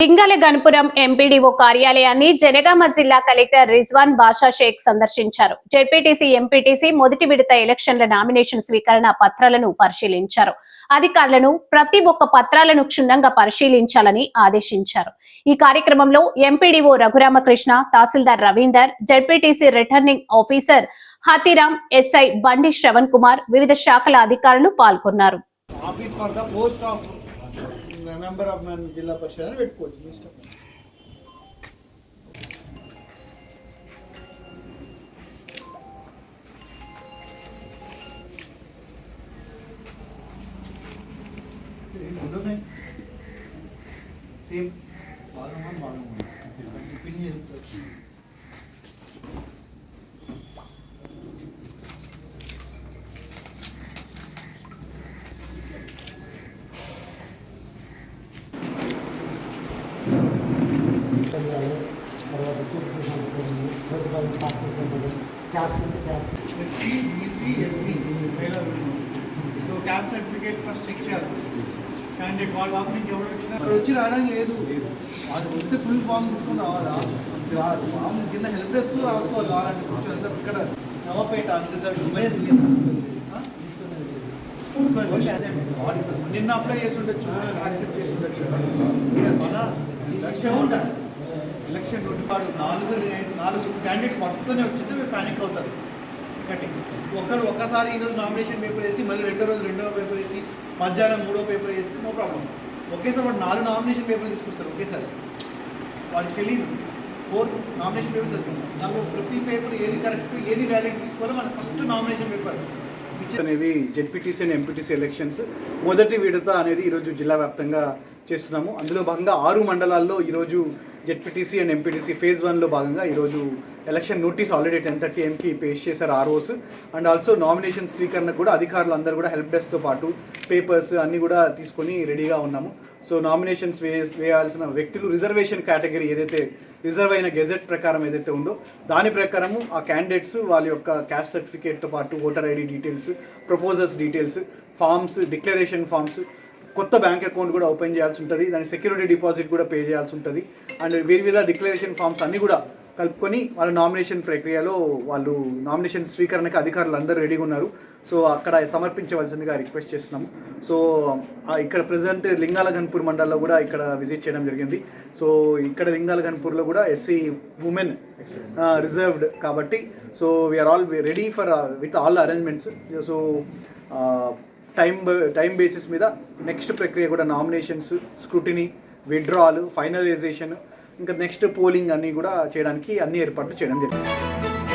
లింగాల Ganapuram MPDO కార్యాలయాన్ని జనగామ జిల్లా collector Rizwan బాషా షేక్ సందర్శించారు. జెడ్పీటీసీ ఎంపీటీసీ మొదటి విడత ఎలక్షన్ల నామినేషన్ స్వీకరణ పత్రాలను పరిశీలించారు. అధికారులను ప్రతి ఒక్క పత్రాలను క్షుణ్ణంగా పరిశీలించాలని ఆదేశించారు. ఈ కార్యక్రమంలో ఎంపీడీఓ రఘురామకృష్ణ తహసీల్దార్ Ravinder ZPTC returning officer Hathiram SI Bandi Shravan Kumar వివిధ శాఖల అధికారులు పాల్గొన్నారు. Office for the post of member of మన జిల్లా పరిషత్ అని పెట్టుకోవచ్చు మీ ఇష్టం సేమ్ బాగా బాగా పిన్ చేసి SC BC SC so caste certificate first check చేయాలి క్యాండిడేట్ వాళ్ళ లోపల నుంచి ఎవరు వచ్చినా అక్కడ వచ్చి రావడం లేదు వాళ్ళు వస్తే ఫుల్ ఫామ్ తీసుకొని రావాలా ఫామ్ కింద హెల్ప్ డెస్క్ రాసుకోవాలి. కావాలంటే కూర్చొని ఇక్కడ నవపేట అన్రిజర్వ్ నిన్న అప్లై చేసి ఉండొచ్చు యాక్సెప్ట్ చేసి ఉండొచ్చు. మన లక్ష్యం ఉండాలి. ఎలక్షన్ ట్వంటీ ఫైవ్ నాలుగు నాలుగు క్యాండిడేట్స్ వరుసనే వచ్చేసి మీరు ప్యానిక్ అవుతారు. ఒకటి ఒకరు ఒక్కసారి ఈరోజు నామినేషన్ పేపర్ వేసి మళ్ళీ రెండో రోజు రెండో పేపర్ వేసి మధ్యాహ్నం మూడో పేపర్ వేసి నో ప్రాబ్లం ఒకేసారి వాడు నాలుగు నామినేషన్ పేపర్లు తీసుకొస్తారు ఒకేసారి. వాడికి తెలియదు ఫోర్ నామినేషన్ పేపర్స్ వెళ్తుంది దాంట్లో ప్రతి పేపర్ ఏది కరెక్ట్ ఏది వ్యాలిడ్ తీసుకోవాలో మన ఫస్ట్ నామినేషన్ పేపర్ అనేది జెడ్పీటీసీ అండ్ ఎంపీటీసీ ఎలక్షన్స్ మొదటి విడత అనేది ఈరోజు జిల్లా వ్యాప్తంగా చేస్తున్నాము. అందులో భాగంగా ఆరు మండలాల్లో ఈరోజు జెడ్పీటీసీ అండ్ ఎంపీటీసీ ఫేజ్ వన్లో భాగంగా ఈరోజు election notice already ten thirty ఎంకి పేష్ చేశారు ఆర్ఓస్ అండ్ ఆల్సో నామినేషన్ స్వీకరణకు కూడా అధికారులు అందరూ కూడా హెల్ప్ డెస్క్తో పాటు పేపర్స్ అన్నీ కూడా తీసుకొని రెడీగా ఉన్నాము. సో నామినేషన్స్ వే వేయాల్సిన వ్యక్తులు రిజర్వేషన్ కేటగిరీ ఏదైతే రిజర్వ్ అయిన గెజెట్ ప్రకారం ఏదైతే ఉందో దాని ప్రకారము ఆ క్యాండిడేట్స్ వాళ్ళ యొక్క క్యాస్ట్ సర్టిఫికేట్తో పాటు voter ID details proposals details forms declaration forms కొత్త బ్యాంక్ అకౌంట్ కూడా ఓపెన్ చేయాల్సి ఉంటుంది. దాని సెక్యూరిటీ డిపాజిట్ కూడా పే చేయాల్సి ఉంటుంది. అండ్ వేరు వివిధ డిక్లరేషన్ ఫామ్స్ అన్నీ కూడా కలుపుకొని వాళ్ళ నామినేషన్ ప్రక్రియలో వాళ్ళు నామినేషన్ స్వీకరణకి అధికారులు అందరూ రెడీగా ఉన్నారు. సో అక్కడ సమర్పించవలసిందిగా రిక్వెస్ట్ చేస్తున్నాము. సో ఇక్కడ ప్రజెంట్ లింగాల గన్పూర్ మండలంలో కూడా ఇక్కడ విజిట్ చేయడం జరిగింది. సో ఇక్కడ లింగాల గన్పూర్లో కూడా ఎస్సీ ఉమెన్ రిజర్వ్డ్ కాబట్టి so we are all ready for with all arrangements so time time basis మీద నెక్స్ట్ ప్రక్రియ కూడా నామినేషన్స్ స్క్రూటినీ విడ్రాల్ ఫైనలైజేషన్ ఇంకా నెక్స్ట్ పోలింగ్ అన్నీ కూడా చేయడానికి అన్ని ఏర్పాట్లు చేయడం జరిగింది.